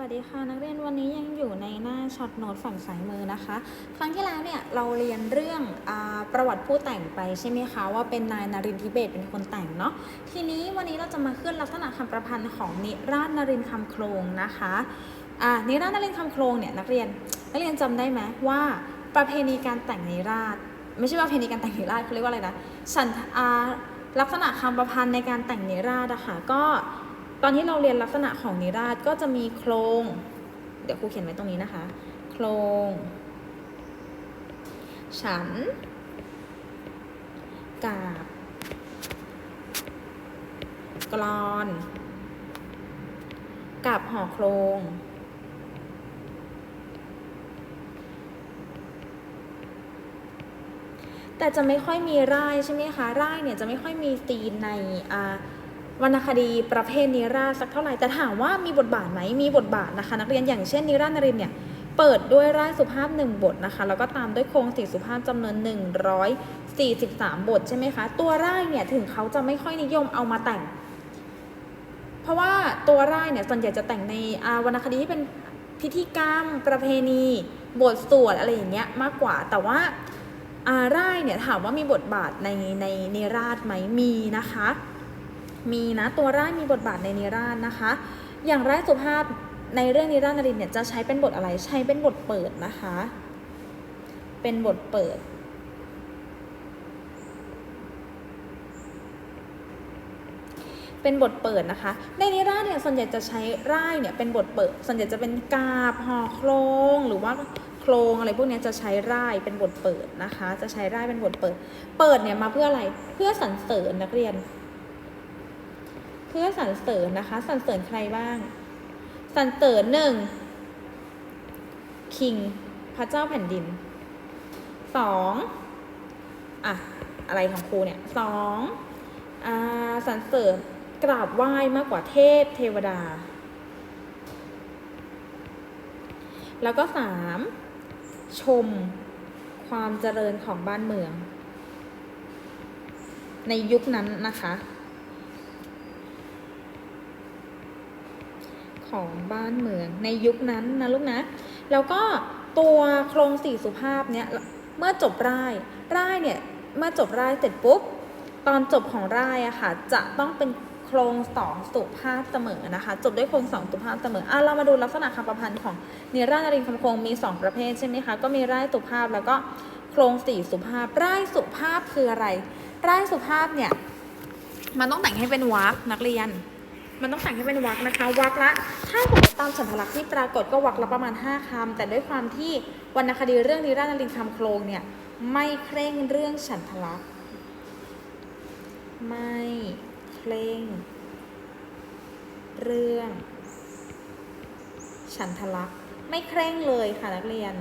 วัสดีค่ะนักเรียนวันนี้ยังอยู่ในหน้าช็อตโน้ตฝั่งซ้ายมือนะคะ ครั้งที่แล้วเนี่ยเราเรียนเรื่องอประวัติผู้แต่งไปใช่ไหมคะว่าเป็นนายนารินทิเบศเป็นคนแต่งเนาะทีนี้วันนี้เราจะมาขึ้นลักษณะคำประพันธ์ของนิราชนารินคำโครงนะคะอ่านิราชนารินคำโครงเนี่ยนักเรียนนักเรียนจำได้ไหมว่าประเพณีการแต่งนิราช ไม่ใช่ว่าประเพณีการแต่งนิราชเขาเรียกว่าอะไรนะฉันลักษณะคำประพันธ์ในการแต่งนิราชอะค่ะก็ ตอนที่เราเรียนลักษณะของนิราศก็จะมีโครง เดี๋ยวครูเขียนไว้ตรงนี้นะคะ โครง ฉัน กาบ กรอนกับห่อโครง แต่จะไม่ค่อยมีร่ายใช่ไหมคะ ร่ายเนี่ยจะไม่ค่อยมีตีนในอ่า วรรณคดีประเภทนิราสักเท่าไหร่แต่ถามว่ามีบทบาทไหมมีบทบาทนะคะ นักเรียนอย่างเช่นนิราศนรินเนี่ยเปิดด้วยร่ายสุภาพหนึ่งบทนะคะ แล้วก็ตามด้วยโครงสีสุภาพจำนวน 143 บทใช่ไหมคะ ตัวร่ายเนี่ยถึงเขาจะไม่ค่อยนิยมเอามาแต่ง เพราะว่าตัวร่ายเนี่ยส่วนใหญ่จะแต่งในวรรณคดีที่เป็นพิธีกรรม ประเพณี บทสวดอะไรอย่างเงี้ยมากกว่า แต่ว่าอาร่ายเนี่ยถามว่ามีบทบาทในในในราศไหมมีนะคะ มีนะตัวร่ายมีบทบาทในนิราศนะคะ อย่างร่ายสุภาพในเรื่องนิราศนรินเนี่ยจะใช้เป็นบทอะไรใช้เป็นบทเปิดนะคะ เป็นบทเปิดเป็นบทเปิดนะคะ ในนิราศเนี่ยส่วนใหญ่จะใช้ร่ายเนี่ยเป็นบทเปิด ส่วนใหญ่จะเป็นกาบห่อโครงหรือว่าโครงอะไรพวกนี้จะใช้ร่ายเป็นบทเปิดนะคะ จะใช้ร่ายเป็นบทเปิด เปิดเนี่ยมาเพื่ออะไรเพื่อสรรเสริญนักเรียน พื่อสรรเสริญนะคะสรรเสริญใครบ้างสรรเสริญหนึ่งคิงพระเจ้าแผ่นดินสองอะอะไรของครูเนี่ยสองอ่าสรรเสริญกราบไหว้มากกว่าเทพเทวดา แล้วก็สามชมความเจริญของบ้านเมือง ในยุคนั้นนะคะ ของบ้านเมืองในยุคนั้นนะลูกนะ แล้วก็ตัวโครงสี่สุภาพเนี่ยเมื่อจบร่ายร่ายเนี่ยเมื่อจบร่ายเสร็จปุ๊บตอนจบของร่ายอะค่ะจะต้องเป็นโครงสองสุภาพเสมอนะคะ จบด้วยโครงสองสุภาพเสมออะเรามาดูลักษณะคำประพันธ์ของนิราศนรินคำโครงมี 2 ประเภทใช่ไหมคะก็มีร่ายสุภาพแล้วก็โครงสี่สุภาพร่ายสุภาพคืออะไรร่ายสุภาพเนี่ยมันต้องแต่งให้เป็นวรรคนักเรียน มันต้องแต่งให้เป็นวรรคนะคะวรรคละ ถ้าสมมติตามฉันทลักษณ์ที่ปรากฏก็วรรคละประมาณ 5คำแต่ด้วยความที่วรรณคดีเรื่องนิราศนรินทร์คำโครงเนี่ยไม่เคร่งเรื่องฉันทลักษณ์ไม่เคร่ง เรื่อง ฉันทลักษณ์ไม่เคร่งเลยค่ะนักเรียน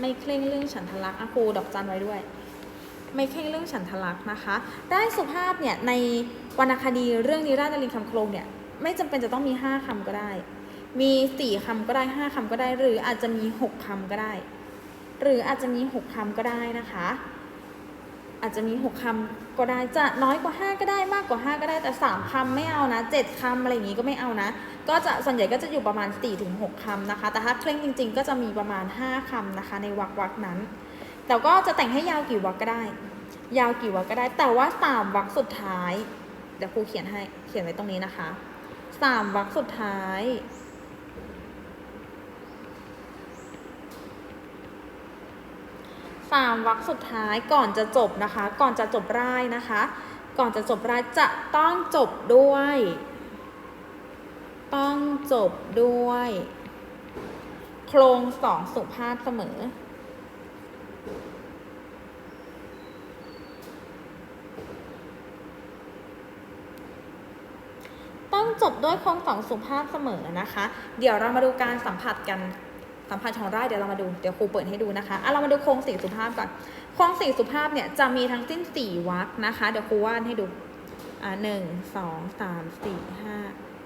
ไม่เคร่งเรื่องฉันทลักษณ์อะครูดอกจันไว้ด้วย ไม่เคร่งเรื่องฉันทลักษ์นะคะ ได้สุภาพเนี่ยในวรรณคดีเรื่องนิราศนรินทร์คำโครงเนี่ยไม่จำเป็นจะต้องมี 5คำก็ได้ มี 4คำก็ได้ 5คำก็ได้ หรืออาจจะมี 6คำก็ได้ หรืออาจจะมี 6คำก็ได้นะคะ อาจจะมี 6คำก็ได้ จะน้อยกว่า 5 ก็ได้ มากกว่า 5 ก็ได้ แต่ 3คำไม่เอานะ 7คำอะไรอย่างงี้ก็ไม่เอานะ ก็จะส่วนใหญ่ก็จะอยู่ประมาณ4-6คำนะคะ แต่ถ้าเคร่งจริง ๆ ก็จะมีประมาณ 5คำนะคะ ในวรรควรรคนั้น แต่ก็จะแต่งให้ยาวกี่วรรคก็ได้ ยาวกี่วรรคก็ได้ แต่ว่าสามวรรคสุดท้าย เดี๋ยวครูเขียนให้เขียนไว้ตรงนี้นะคะสามวรรคสุดท้าย สามวรรคสุดท้ายก่อนจะจบนะคะ ก่อนจะจบร่ายนะคะ ก่อนจะจบร่ายจะต้องจบด้วย ต้องจบด้วย โครงสองสุภาพเสมอ ต้องจบด้วยโครงสองสุภาพเสมอนะคะ เดี๋ยวเรามาดูการสัมผัสกันสัมผัสของไร่ายเดี๋ยวเรามาดูเดี๋ยวครูเปิดให้ดูนะคะอะเรามาดูโครงสี่สุภาพก่อนโครงสี่สุภาพเนี่ยจะมีทั้งสิ้นสี่วรรคนะคะเดี๋ยวครูวาดให้ดูอ่าหนึ่งสองสามสี่ห้า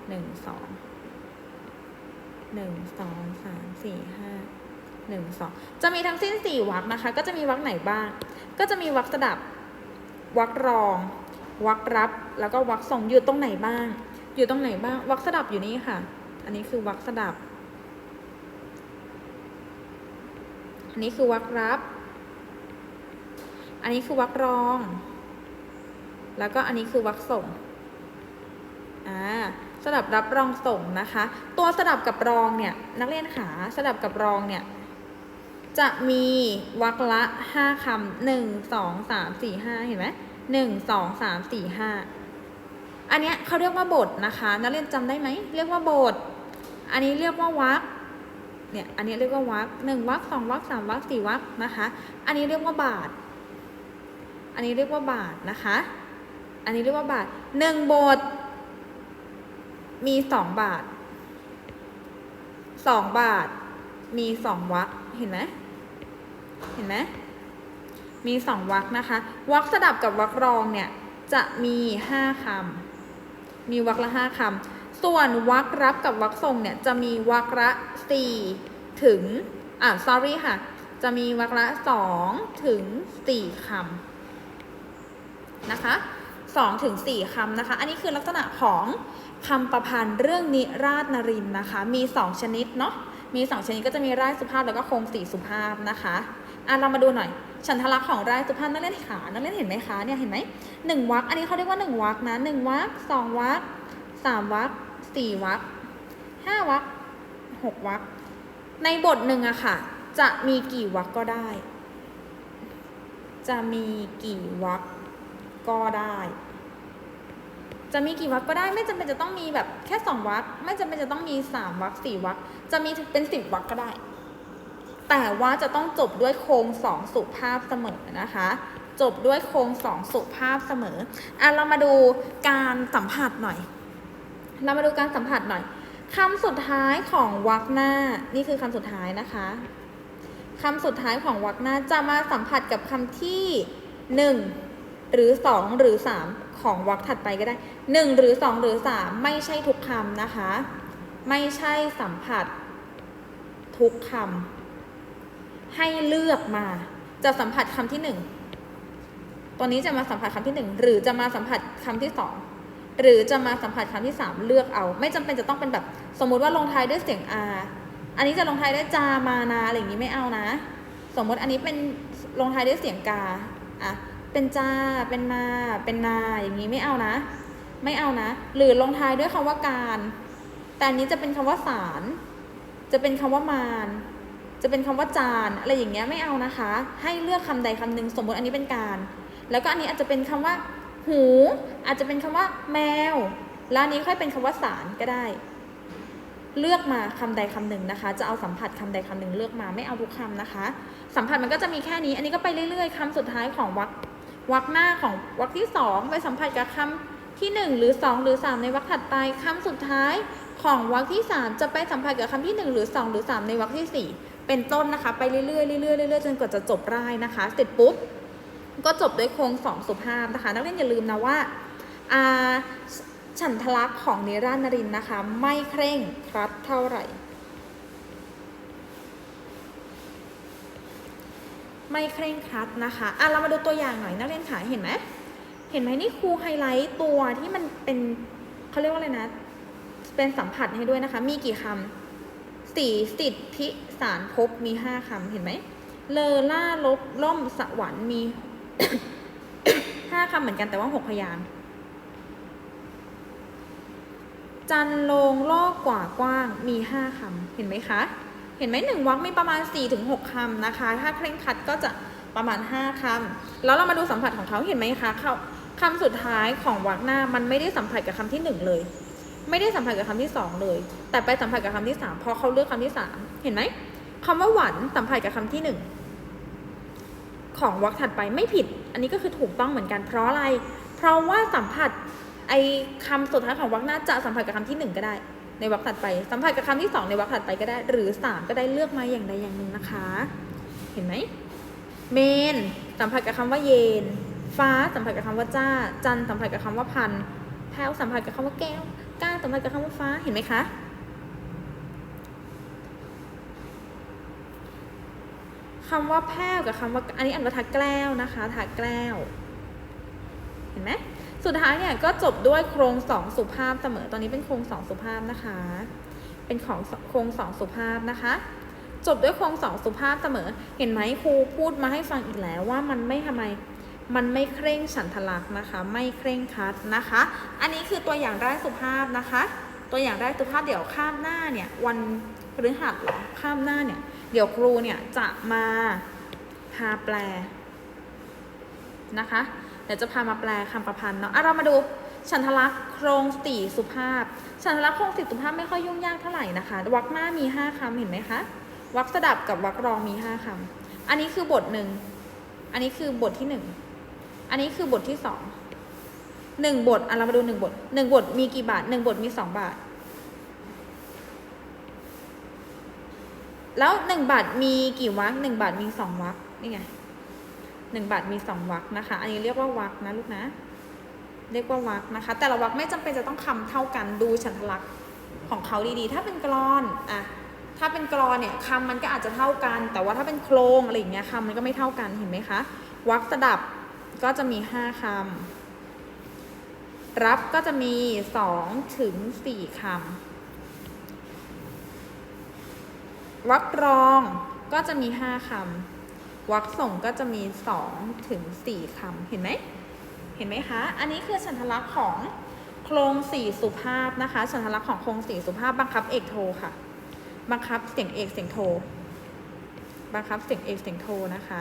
หนึ่งสองหนึ่งสองสามสี่ห้าหนึ่งสองจะมีทั้งสิ้นสี่วรรคนะคะ ก็จะมีวรรคไหนบ้าง ก็จะมีวรรคสดับวรรครองวรรครับแล้วก็วรรคส่งอยู่ตรงไหนบ้าง อยู่ตรงไหนบ้างวรรคสดับอยู่นี่ค่ะ อันนี้คือวรรคสดับ อันนี้คือวรรครับ อันนี้คือวรรครอง แล้วก็อันนี้คือวรรคส่ง อ่าสลับรับรองส่งนะคะ ตัวสลับกับรองเนี่ยนักเรียนขาสลับกับรองเนี่ยจะมีวรรคละห้าคำหนึ่งสองสามสี่ห้าเห็นไหมหนึ่งสองสามสี่ห้า อันเนี้ยเขาเรียกว่าบทนะคะนักเรียนจำได้ไหมเรียกว่าบท อันนี้เรียกว่าวรรคเนี่ยอันนี้เรียกว่าวรรคหนึ่งวรรคสองวรรคสามวรรคสี่วรรคนะคะ อันนี้เรียกว่าบาท อันนี้เรียกว่าบาทนะคะ อันนี้เรียกว่าบาทหนึ่งบท มีสองบาทสองบาท มีสองวรรคเห็นไหมเห็นไหมมีสองวรรคนะคะวรรคสดับกับวรรครองเนี่ยจะมีห้าคำ มีวรรคละห้าคำส่วนวรรครับกับวรรคส่งเนี่ยจะมีวรรคละสี่ถึงอ่า sorry ค่ะ จะมีวรรคละสองถึงสี่คำนะคะสองถึงสี่คำนะคะ อันนี้คือลักษณะของคำประพันธ์เรื่องนิราชนรินนะคะ มีสองชนิดเนาะมีสองชนิดก็จะมีร่ายสุภาพแล้วก็คงสีสุภาพนะคะอะเรามาดูหน่อย ฉันทลักษณ์ของรายสุภาพนักเรียนขานักเรียนเห็นไหมคะเนี่ยเห็นไหมหนึ่งวรรคอันนี้เขาเรียกว่าหนึ่งวรรคนะหนึ่งวรรคสองวรรคสามวรรคสี่วรรคห้าวรรคหกวรรคในบทหนึ่งอะค่ะ จะมีกี่วรรคก็ได้ จะมีกี่วรรคก็ได้ จะมีกี่วรรคก็ได้ไม่จำเป็นจะต้องมีแบบแค่สองวรรคไม่จำเป็นจะต้องมีสามวรรคสี่วรรคจะมีเป็นสิบวรรคก็ได้ แต่ว่าจะต้องจบด้วยโครงสองสุภาพเสมอนะคะ จบด้วยโครงสองสุภาพเสมออะเรามาดูการสัมผัสหน่อย เรามาดูการสัมผัสหน่อยคำสุดท้ายของวรรคหน้า นี่คือคำสุดท้ายนะคะคำสุดท้ายของวรรคหน้าจะมาสัมผัสกับคำที่หนึ่งหรือสองหรือสามของวรรคถัดไปก็ได้หนึ่งหรือสองหรือสามไม่ใช่ทุกคำนะคะ ไม่ใช่สัมผัสทุกคำ ให้เลือกมา จะสัมผัสคำที่หนึ่งตัวนี้จะมาสัมผัสคำที่หนึ่งหรือจะมาสัมผัสคำที่สองหรือจะมาสัมผัสคำที่3เลือกเอา ไม่จำเป็นจะต้องเป็นแบบ สมมุติว่าลงท้ายด้วยเสียง R อันนี้จะลงท้ายด้วยจามานาอะไรอย่างนี้ไม่เอานะ สมมติอันนี้เป็นลงท้ายด้วยเสียงกาอะเป็นจาเป็นมา เป็นนาอย่างนี้ไม่เอานะ ไม่เอานะ หรือลงท้ายด้วยคำว่าการ แต่อันนี้จะเป็นคำว่าสาร จะเป็นคำว่ามาร จะเป็นคำว่าจานอะไรอย่างเงี้ยไม่เอานะคะ ให้เลือกคำใดคำหนึ่งสมมติอันนี้เป็นการ แล้วก็อันนี้อาจจะเป็นคำว่า หู อาจจะเป็นคำว่า แมว แล้วอันนี้ค่อยเป็นคำว่าสารก็ได้ เลือกมาคำใดคำหนึ่งนะคะ จะเอาสัมผัสคำใดคำหนึ่งเลือกมาไม่เอาทุกคำนะคะ สัมผัสมันก็จะมีแค่นี้ อันนี้ก็ไปเรื่อยๆคำสุดท้ายของวรรควรรคหน้าของวรรคที่สองไปสัมผัสกับคำที่หนึ่งหรือสองหรือสามในวรรคถัดไปคำสุดท้ายของวรรคที่สามจะไปสัมผัสกับคำที่หนึ่งหรือสองหรือสามในวรรคที่สี่ เป็นต้นนะคะไปเรื่อยๆเรื่อยๆเรื่อยๆจนกว่าจะจบร่ายนะคะ เสร็จปุ๊บก็จบด้วยโครงสองสุภาพนะคะ นักเรียนอย่าลืมนะว่าอาฉันทลักษณ์ของนิราศนรินนะคะ ไม่เคร่งครัดเท่าไหร่ ไม่เคร่งครัดนะคะอะเรามาดูตัวอย่างหน่อยนักเรียนขาเห็นไหมเห็นไหมนี่ครูไฮไลท์ตัวที่มันเป็นเขาเรียกว่าอะไรนะ เป็นสัมผัสให้ด้วยนะคะ มีกี่คำ สีสิทธิสารภพมีห้าคำเห็นไหม เลอล่าลบล่มสวรรค์มีห้าคำเหมือนกันแต่ว่าหกพยางจันโลงลอกกว่ากว้างมีห้าคำเห็นไหมคะ เห็นไหมหนึ่งวรรคมีประมาณ4ี่ถึงหคำนะคะ ถ้าเคร่งคัดก็จะประมาณ5คำแล้วเรามาดูสัมผัสของเขาเห็นไหมคะเขาคำสุดท้ายของวรรคหน้ามันไม่ได้สัมผัสกับคำที่หนึ่งเลย ไม่ได้สัมผัสกับคำที่สองเลย แต่ไปสัมผัสกับคำที่สามพอเขาเลือกคำที่สามเห็นไหมคำว่าหวันสัมผัสกับคำที่หนึ่งของวรรคถัดไปไม่ผิด อันนี้ก็คือถูกต้องเหมือนกันเพราะอะไร เพราะว่าสัมผัสไอ้คำสุดท้ายของวรรคหน้าจะสัมผัสกับคำที่หนึ่งก็ได้ ในวรรคถัดไปสัมผัสกับคำที่สองในวรรคถัดไปก็ได้ หรือสามก็ได้เลือกมาอย่างใดอย่างหนึ่งนะคะ เห็นไหมเมนสัมผัสกับคำว่าเยน ฟ้าสัมผัสกับคำว่าจ้า จันทร์สัมผัสกับคำว่าพันแพ้วสัมผัสกับคำว่าแก้ว ก้านสัมผัสกับคำว่าฟ้าเห็นไหมคะคำว่าแพ้วกับคำว่าอันนี้อ่านว่าทักแกล้วนะคะทักแกล้วเห็นไหมสุดท้ายเนี่ยก็จบด้วยโครงสองสุภาพเสมอตอนนี้เป็นโครงสองสุภาพนะคะ เป็นของโครงสองสุภาพนะคะ จบด้วยโครงสองสุภาพเสมอ เห็นไหมครูพูดมาให้ฟังอีกแล้วว่ามันไม่ทำไม มันไม่เคร่งฉันทลักษณ์นะคะ ไม่เคร่งคัดนะคะ อันนี้คือตัวอย่างแรกสุภาพนะคะ ตัวอย่างแรกสุภาพเดี๋ยวข้ามหน้าเนี่ยวันพฤหัสหรอข้ามหน้าเนี่ย เดี๋ยวครูเนี่ยจะมาพาแปลนะคะ เดี๋ยวจะพามาแปลคำประพันธ์เนาะอะเรามาดูฉันทลักษณ์โครงสี่สุภาพ ฉันทลักษณ์โครงสี่สุภาพไม่ค่อยยุ่งยากเท่าไหร่นะคะวรรคหน้ามีห้าคำเห็นไหมคะวรรคสดับกับวรรครองมีห้าคำอันนี้คือบทหนึ่ง อันนี้คือบทที่หนึ่ง อันนี้คือบทที่สองหนึ่งบทอะเรามาดูหนึ่งบทหนึ่งบทมีกี่บาทหนึ่งบทมีสองบาท แล้วหนึ่งบาทมีกี่วรรคหนึ่งบาทมีสองวรรคนี่ไงหนึ่งบาทมีสองวรรคนะคะ อันนี้เรียกว่าวรรคนะลูกนะ เรียกว่าวรรคนะคะ แต่ละวรรคไม่จำเป็นจะต้องคำเท่ากันดูฉันทลักษณ์ของเขาดีๆ ถ้าเป็นกรอนอะถ้าเป็นกรอนเนี่ยคำมันก็อาจจะเท่ากัน แต่ว่าถ้าเป็นโครงอะไรอย่างเงี้ยคำมันก็ไม่เท่ากันเห็นไหมคะวรรคสดับ ก็จะมีห้าคำ รับก็จะมีสองถึงสี่คำวรรครองก็จะมีห้าคำวรรคส่งก็จะมีสองถึงสี่คำ เห็นไหม เห็นไหมคะ อันนี้คือฉันทลักษณ์ของโครงสี่สุภาพนะคะฉันทลักษณ์ของโครงสี่สุภาพบังคับเอกโทค่ะ บังคับเสียงเอกเสียงโท บังคับเสียงเอกเสียงโทนะคะ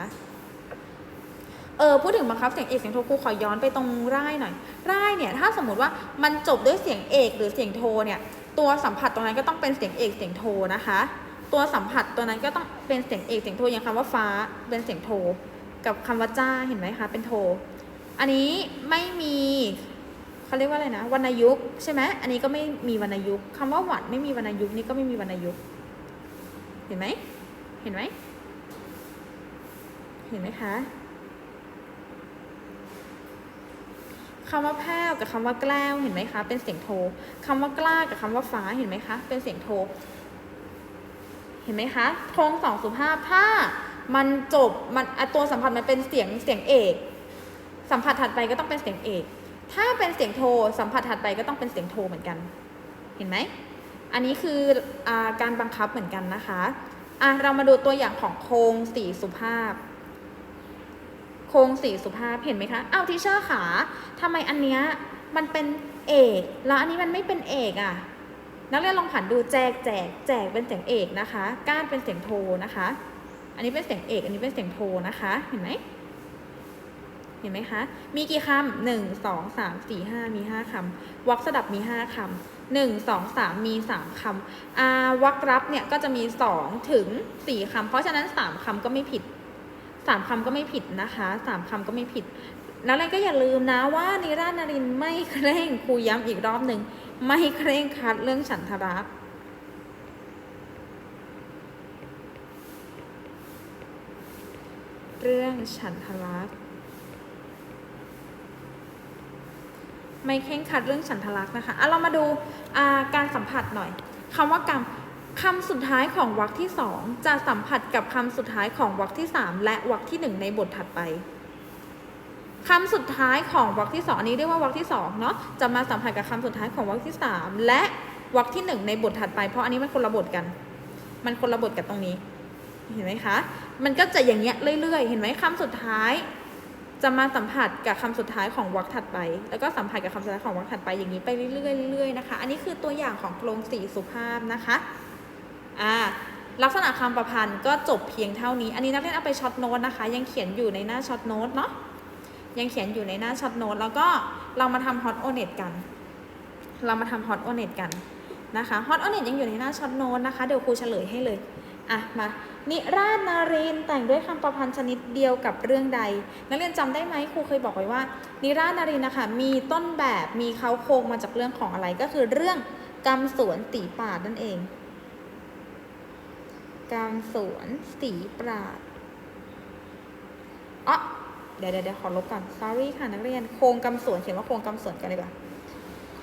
เออพูดถึงบังคับเสียงเอกเสียงโทครูขอย้อนไปตรงร่ายหน่อยร่ายเนี่ยถ้าสมมติว่ามันจบด้วยเสียงเอกหรือเสียงโทเนี่ยตัวสัมผัสตรงนั้นก็ต้องเป็นเสียงเอกเสียงโทนะคะ ตัวสัมผัสตัวนั้นก็ต้องเป็นเสียงเอกเสียงโทอย่างคำว่าฟ้าเป็นเสียงโท กับคำว่าจ้าเห็นไหมคะเป็นโท อันนี้ไม่มีเขาเรียกว่าอะไรนะวรรณยุกใช่ไหมอันนี้ก็ไม่มีวรรณยุกต์คำว่าหวัดไม่มีวรรณยุกนี่ก็ไม่มีวรรณยุกเห็นไหมเห็นไหมเห็นไหมคะ คำว่าแพ้วกับคำว่าแกล้วเห็นไหมคะ เป็นเสียงโทคำว่ากล้ากับคำว่าฟ้าเห็นไหมคะ เป็นเสียงโท เห็นไหมคะโครงสองสุภาพถ้ามันจบมันตัวสัมผัสมันเป็นเสียงเสียงเอก สัมผัสถัดไปก็ต้องเป็นเสียงเอก ถ้าเป็นเสียงโท สัมผัสถัดไปก็ต้องเป็นเสียงโทเหมือนกัน เห็นไหมอันนี้คืออาการบังคับเหมือนกันนะคะอะเรามาดูตัวอย่างของโครงสี่สุภาพ ครงสี่สุภาพเห็นไหมคะอ้าวทิเชอร์ขาทำไมอันเนี้ยมันเป็นเอก แล้วอันนี้มันไม่เป็นเอกอะนักเรียนลองผันดูแจกแจกแจกเป็นเสียงเอกนะคะ ก้านเป็นเสียงโทนะคะ อันนี้เป็นเสียงเอก อันนี้เป็นเสียงโทนะคะ เห็นไหมเห็นไหมคะ มีกี่คำหนึ่งสองสามสี่ห้ามีห้าคำวรรคสดับมีห้าคำหนึ่งสองสามมีสามคำอาวรรครับเนี่ยก็จะมีสองถึงสี่คำเพราะฉะนั้นสามคำก็ไม่ผิด สามคำก็ไม่ผิดนะคะสามคำก็ไม่ผิด นักเรียนก็อย่าลืมนะว่านิราศนรินไม่เคร่งครูย้ำอีกรอบหนึ่งไม่เคร่งคัดเรื่องฉันทรักษเรื่องฉันทรักษ์ไม่เคร่งคัดเรื่องฉันทรักษ์นะคะอะเรามาดูาการสัมผัสหน่อยคำว่ากรรม คำสุดท้ายของวรรคที่สองจะสัมผัสกับคำสุดท้ายของวรรคที่สามและวรรคที่หนึ่งในบทถัดไปคำสุดท้ายของวรรคที่สองอันนี้เรียกว่าวรรคที่สองเนาะจะมาสัมผัสกับคำสุดท้ายของวรรคที่สามและวรรคที่หนึ่งในบทถัดไป เพราะอันนี้มันคนละบทกัน มันคนละบทกับตรงนี้ เห็นไหมคะ มันก็จะอย่างเงี้ยเรื่อยๆ เห็นไหมคำสุดท้าย จะมาสัมผัสกับคำสุดท้ายของวรรคถัดไป แล้วก็สัมผัสกับคำสุดท้ายของวรรคถัดไปอย่างนี้ไปเรื่อยๆเรื่อยๆนะคะ อันนี้คือตัวอย่างของโครงสี่สุภาพนะคะ อ่าลักษณะคำประพันธ์ก็จบเพียงเท่านี้ อันนี้นักเรียนเอาไปช็อตโน้ตนะคะ ยังเขียนอยู่ในหน้าช็อตโน้ตเนาะ ยังเขียนอยู่ในหน้าช็อตโน้ตแล้วก็เรามาทำฮอตโอเน็ตกัน เรามาทำฮอตโอเน็ตกันนะคะฮอตโอเน็ตยังอยู่ในหน้าช็อตโน้ตนะคะ เดี๋ยวครูเฉลยให้เลย อะ มา นิราศนารินแต่งด้วยคำประพันธ์ชนิดเดียวกับเรื่องใด นักเรียนจำได้ไหมครูเคยบอกไว้ว่า นิราศนารินนะคะ มีต้นแบบ มีเขาโครงมาจากเรื่องของอะไร ก็คือเรื่องกำสวนสีปรานั่นเอง กำสวนสีปราดอ๋อเดี๋ยวเดี๋ยวเดี๋ยวขอลบก่อน sorry ค่ะนักเรียน โครงกำสวนเขียนว่าโครงกำสวนกันเลยป่ะ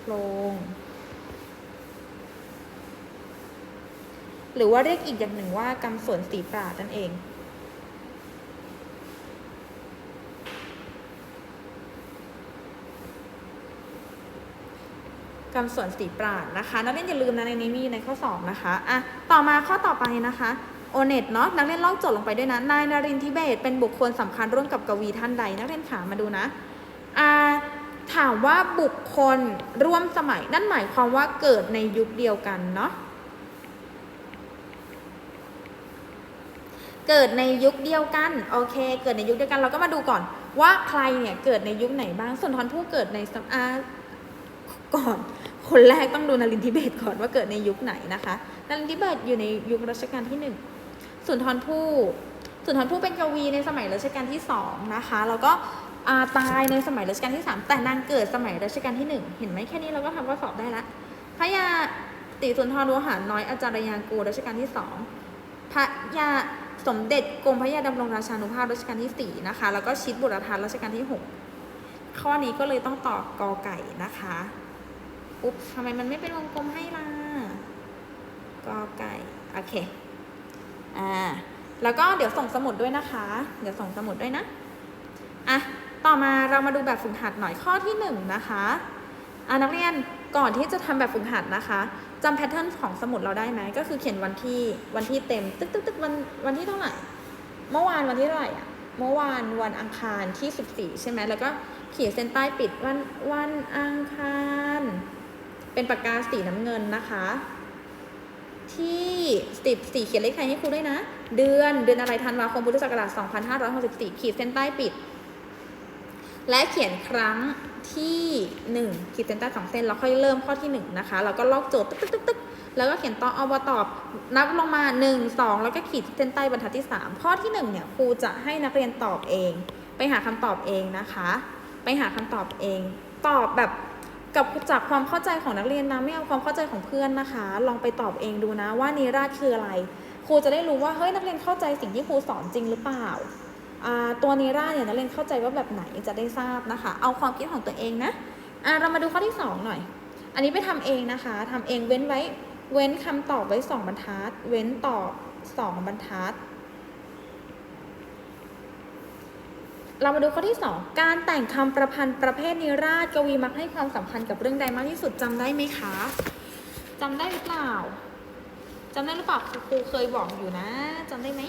โครง หรือว่าเรียกอีกอย่างหนึ่งว่ากำสวนสีปราดนั่นเอง กำส่วนสีปราดนะคะ นักเรียนอย่าลืมนะในนี้มีในข้อสอบนะคะอะต่อมาข้อต่อไปนะคะโอเน็ตเนาะนักเรียนลอกโจทย์ลงไปด้วยนะนายนารินทิเบศเป็นบุคคลสำคัญร่วมกับกวีท่านใด นักเรียนขามาดูนะอ่าถามว่าบุคคลร่วมสมัยนั่นหมายความว่าเกิดในยุคเดียวกันเนาะเกิดในยุคเดียวกันโอเค เกิดในยุคเดียวกันเราก็มาดูก่อนว่าใครเนี่ยเกิดในยุคไหนบ้างสุนทรภู่เกิดในสมอา ก่อน คนแรกต้องดูนลินทิเบศก่อนว่าเกิดในยุคไหนนะคะนลินทิเบศอยู่ในยุครัชกาลที่หนึ่งสุนทรภู่สุนทรภู่เป็นกวีในสมัยรัชกาลที่สองนะคะแล้วก็อาตายในสมัยรัชกาลที่สามแต่นางเกิดสมัยรัชกาลที่หนึ่งเห็นไหมแค่นี้เราก็ทำข้อสอบได้ละพระยาติสุนทรวหารน้อยอาจารยางกูรัชกาลที่สองพระยาสมเด็จกรมพระยาดำรงราชานุภาพรัชกาลที่ 4 นะคะ แล้วก็ชิดบุรพารัชกาลที่ 6 ข้อนี้ก็เลยต้องตอบกอไก่นะคะ อุ๊บทำไมมันไม่เป็นวงกลมให้ล่ะกอไก่ โอเค อ่า แล้วก็เดี๋ยวส่งสมุดด้วยนะคะ เดี๋ยวส่งสมุดด้วยนะ อะ ต่อมาเรามาดูแบบฝึกหัดหน่อยข้อที่หนึ่งนะคะอะนักเรียน ก่อนที่จะทำแบบฝึกหัดนะคะจำแพทเทิร์นของสมุดเราได้ไหม ก็คือเขียนวันที่ วันที่เต็ม ตึ๊กตึ๊กตึ๊กวันวันที่เท่าไหร่ เมื่อวานวันที่เท่าไหร่อะ เมื่อวานวันอังคารที่ 14 ใช่ไหม แล้วก็ขีดเส้นใต้ปิดวันวันอังคาร เป็นปากกาสีน้ำเงินนะคะ ที่สิบสี่เขียนเลขไทยให้ครูด้วยนะ เดือนเดือนอะไรธันวาคมพุทธศักราช2564 ขีดเส้นใต้ปิด และเขียนครั้งที่1ขีดเส้นใต้สองเส้นแล้วค่อยเริ่มข้อที่1นะคะแล้วก็ลอกโจทย์ตึ๊กตึ๊กตึ๊กแล้วก็เขียนต่อเอาบตอบ นับลงมา 1 2 แล้วก็ขีดเส้นใต้บรรทัดที่ 3 ข้อที่1เนี่ยครูจะให้นักเรียนตอบเอง ไปหาคำตอบเองนะคะ ไปหาคำตอบเอง ตอบแบบ กับจากความเข้าใจของนักเรียนนะไม่เอาความเข้าใจของเพื่อนนะคะ ลองไปตอบเองดูนะว่านิราศคืออะไร ครูจะได้รู้ว่าเฮ้ยนักเรียนเข้าใจสิ่งที่ครูสอนจริงหรือเปล่าตัวนิราเนี่ยนักเรียนเข้าใจว่าแบบไหนจะได้ทราบนะคะ เอาความคิดของตัวเองนะอ่าเรามาดูข้อที่สองหน่อย อันนี้ไปทำเองนะคะทำเองเว้นไว้เว้นคำตอบไว้สองบรรทัด เว้นตอบสองบรรทัด เรามาดูข้อที่สองการแต่งคำประพันธ์ประเภทนิราศกวีมักให้ความสำคัญกับเรื่องใดมากที่สุดจำได้ไหมคะจำได้หรือเปล่าจำได้หรือเปล่าครูเคยบอกอยู่นะจำได้ไหม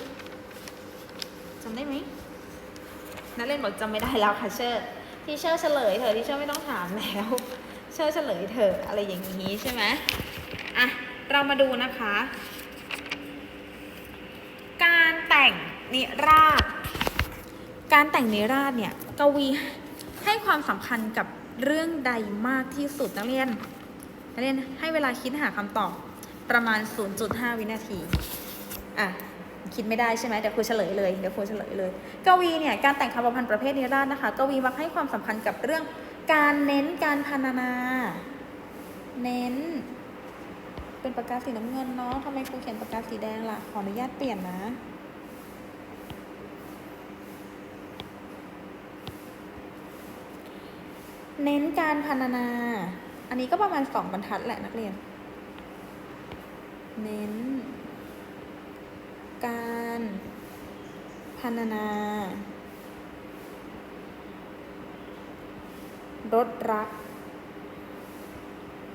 จำได้ไหมนักเล่นบอกจำไม่ได้แล้วค่ะเชอร์ที่เชอร์เฉลยเถอะที่เชอร์ไม่ต้องถามแล้ว เชอร์เฉลยเถอะอะไรอย่างนี้ใช่ไหมอะเรามาดูนะคะ การแต่งนิราศ การแต่งนิราศเนี่ยกวีให้ความสำคัญกับเรื่องใดมากที่สุดนักเรียนนักเรียนให้เวลาคิดหาคำตอบประมาณ 0.5 วินาที อะ คิดไม่ได้ใช่ไหมเดี๋ยวครูเฉลยเลยเดี๋ยวครูเฉลยเลย กวีเนี่ยการแต่งคำประพันธ์ประเภทนิราศนะคะ กวีมักให้ความสำคัญกับเรื่องการเน้นการพรรณนา เน้น เป็นปากกาสีน้ำเงินเนาะทำไมครูเขียนปากกาสีแดงล่ะ ขออนุญาตเปลี่ยนนะ เน้นการพรรณนา อันนี้ก็ประมาณสองบรรทัดแหละนักเรียน เน้น การพรรณนา รถรัก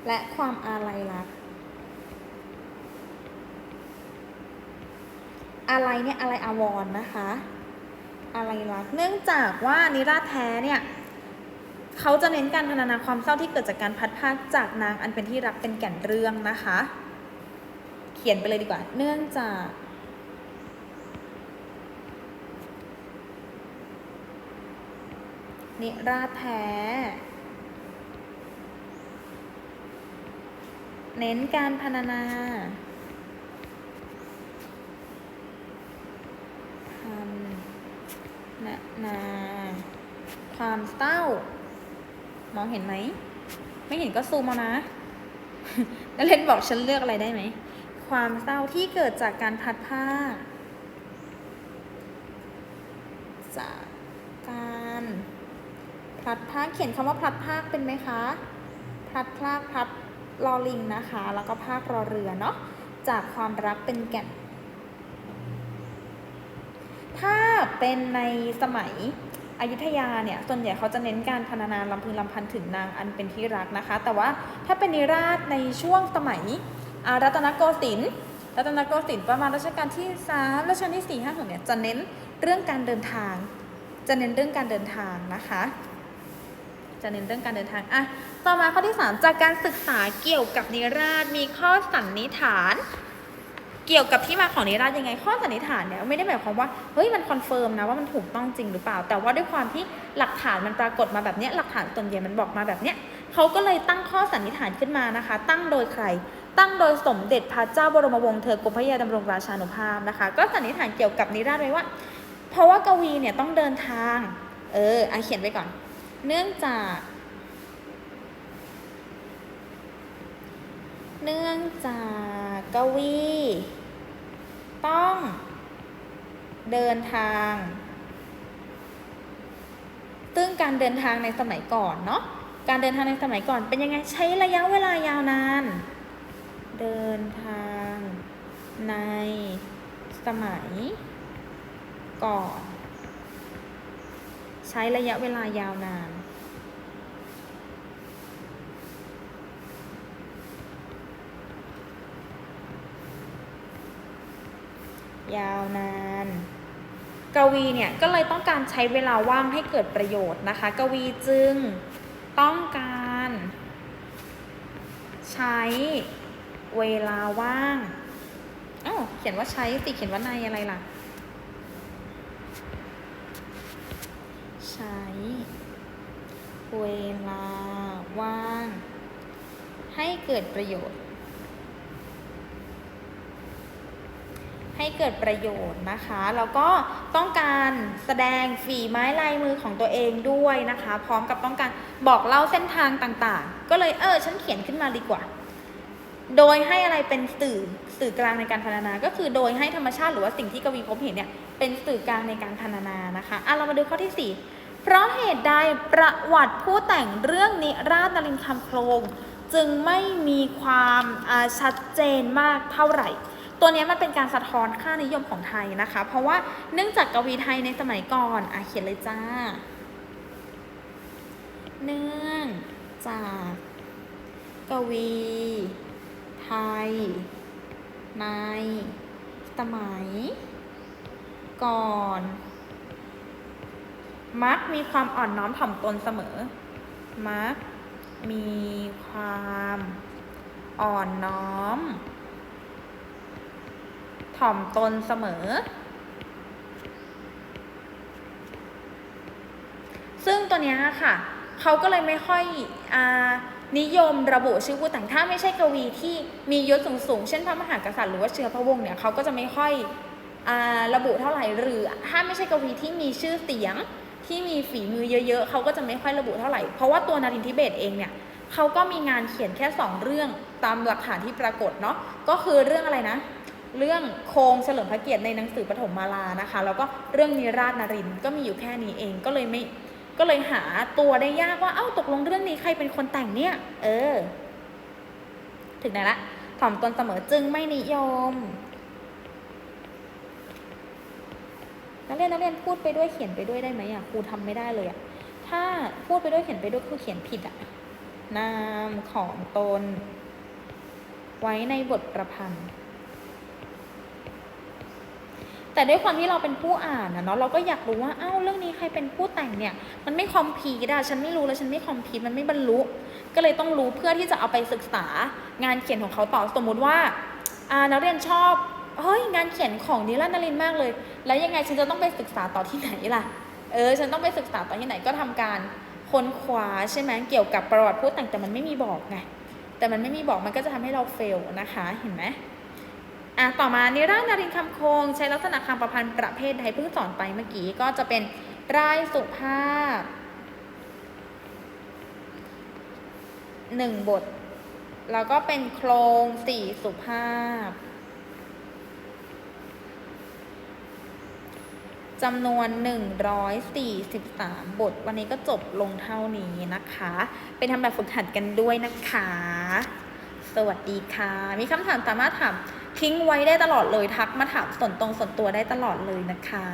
และความอาลัยรัก อะไรเนี่ยอะไรอาวรณ์นะคะ อะไรรัก เนื่องจากว่านิราแท้เนี่ย เขาจะเน้นการพรรณนาความเศร้าที่เกิดจากการพัดพากจากนางอันเป็นที่รักเป็นแก่นเรื่องนะคะ เขียนไปเลยดีกว่า เนื่องจากนิราศแท้ เน้นการพรรณนาพันนานา ความเศร้า มองเห็นไหม ไม่เห็นก็ซูมเอานะแล้วเล่นบอกฉันเลือกอะไรได้ไหม ความเศร้าที่เกิดจากการพัดผ้าจากการพลัดพรากเขียนคำว่าพลัดพรากเป็นไหมคะ พลัดพรากพลัดลอลิงนะคะ แล้วก็พากรอเรือเนาะ จากความรักเป็นแก่น ถ้าเป็นในสมัย อยุธยาเนี่ยส่วนใหญ่เขาจะเน้นการพรรณนาลำพึงลำพันถึงนางอันเป็นที่รักนะคะ แต่ว่าถ้าเป็นนิราศในช่วงสมัยรัตนโกสินทร์รัตนโกสินทร์ประมาณรัชกาลที่3รัชกาลที่4 5 6เนี่ยจะเน้นเรื่องการเดินทาง จะเน้นเรื่องการเดินทางนะคะ จะเน้นเรื่องการเดินทางอะต่อมาข้อที่ 3 จากการศึกษาเกี่ยวกับนิราศมีข้อสันนิษฐาน เกี่ยวกับที่มาของนิราศยังไง ข้อสันนิษฐานเนี่ยไม่ได้หมายความว่าเฮ้ยมันคอนเฟิร์มนะว่ามันถูกต้องจริงหรือเปล่า แต่ว่าด้วยความที่หลักฐานมันปรากฏมาแบบนี้หลักฐานส่วนใหญ่มันบอกมาแบบเนี้ยเขาก็เลยตั้งข้อสันนิษฐานขึ้นมานะคะ ตั้งโดยใคร ตั้งโดยสมเด็จพระเจ้าบรมวงศ์เธอกรมพระยาดำรงราชานุภาพนะคะ ก็สันนิษฐานเกี่ยวกับนิราศไว้ว่า เพราะว่ากวีเนี่ยต้องเดินทาง เอออะเขียนไว้ก่อน เนื่องจาก เนื่องจากกวี ต้องเดินทาง ซึ่งการเดินทางในสมัยก่อนเนาะ การเดินทางในสมัยก่อนเป็นยังไงใช้ระยะเวลายาวนาน เดินทางในสมัยก่อน ใช้ระยะเวลายาวนาน ยาวนาน กวีเนี่ยก็เลยต้องการใช้เวลาว่างให้เกิดประโยชน์นะคะ กวีจึงต้องการ ใช้เวลาว่างอ้าวเขียนว่าใช้สิเขียนว่าในอะไรล่ะ ใช้เวลาว่าง ให้เกิดประโยชน์ ให้เกิดประโยชน์นะคะ แล้วก็ต้องการแสดงฝีไม้ลายมือของตัวเองด้วยนะคะ พร้อมกับต้องการบอกเล่าเส้นทางต่างๆ ก็เลยเออฉันเขียนขึ้นมาดีกว่า โดยให้อะไรเป็นสื่อสื่อกลางในการพรรณนา ก็คือโดยให้ธรรมชาติหรือว่าสิ่งที่กวีพบเห็นเนี่ยเป็นสื่อกลางในการพรรณนานะคะอะเรามาดูข้อที่ 4 เพราะเหตุใดประวัติผู้แต่งเรื่องนิราศนรินคำโครงจึงไม่มีความชัดเจนมากเท่าไหร่ ตัวนี้มันเป็นการสะท้อนค่านิยมของไทยนะคะ เพราะว่าเนื่องจากกวีไทยในสมัยก่อนอะเขียนเลยจ้า เนื่องจากกวีไทย ในสมัย ก่อน มักมีความอ่อนน้อมถ่อมตนเสมอ มักมีความอ่อนน้อม ถ่อมตนเสมอ ซึ่งตัวเนี้ยค่ะ เขาก็เลยไม่ค่อยอานิยมระบุชื่อผู้แต่งถ้าไม่ใช่กวีที่มียศสูงๆ เช่นพระมหากษัตริย์หรือว่าเชื้อพระวงศ์เนี่ยเขาก็จะไม่ค่อยอาระบุเท่าไหร่หรือ ถ้าไม่ใช่กวีที่มีชื่อเสียงที่มีฝีมือเยอะๆ เขาก็จะไม่ค่อยระบุเท่าไหร่ เพราะว่าตัวนารินทิเบศเองเนี่ยเขาก็มีงานเขียนแค่สองเรื่องตามหลักฐานที่ปรากฏเนาะ ก็คือเรื่องอะไรนะ เรื่องโครงเฉลิมพระเกียรติในหนังสือปฐมมาลานะคะ แล้วก็เรื่องนิราชนารินทร์ก็มีอยู่แค่นี้เองก็เลยไม่ก็เลยหาตัวได้ยากว่าเอ้าตกลงเรื่องนี้ใครเป็นคนแต่งเนี่ย เออ ถึงไหนละถ่อมตนเสมอจึงไม่นิยมนักเรียนนักเรียนพูดไปด้วยเขียนไปด้วยได้ไหมอะครูทำไม่ได้เลยอะถ้าพูดไปด้วยเขียนไปด้วยคือเขียนผิดอะนามของตน ไว้ในบทประพันธ์ แต่ด้วยความที่เราเป็นผู้อ่านนะเนาะเราก็อยากรู้ว่าอ้าวเรื่องนี้ใครเป็นผู้แต่งเนี่ย มันไม่คอมพีดอะฉันไม่รู้แล้วฉันไม่คอมพีดมันไม่บรรลุ ก็เลยต้องรู้เพื่อที่จะเอาไปศึกษางานเขียนของเขาต่อสมมุติว่าอ่านักเรียนชอบเฮ้ยงานเขียนของนิรันดร์นรินมากเลย แล้วยังไงฉันจะต้องไปศึกษาต่อที่ไหนล่ะเออฉันต้องไปศึกษาต่อที่ไหนก็ทำการค้นคว้าใช่ไหมเกี่ยวกับประวัติผู้แต่งแต่มันไม่มีบอกไงแต่มันไม่มีบอกมันก็จะทำให้เราเฟลนะคะเห็นไหม อะต่อมานิรานารินคำโคง ใช้ลักษณะคำประพันธ์ประเภทใดเพิ่งสอนไปเมื่อกี้ก็จะเป็นรายสุภาพหนึ่งบท แล้วก็เป็นโครงสี่สุภาพจำนวน 143 บท วันนี้ก็จบลงเท่านี้นะคะเป็นทำแบบฝึกหัดกันด้วยนะคะ สวัสดีค่ะ มีคำถามสามารถถาม ทิ้งไว้ได้ตลอดเลยทักมาถามส่วนตรงส่วนตัวได้ตลอดเลยนะคะ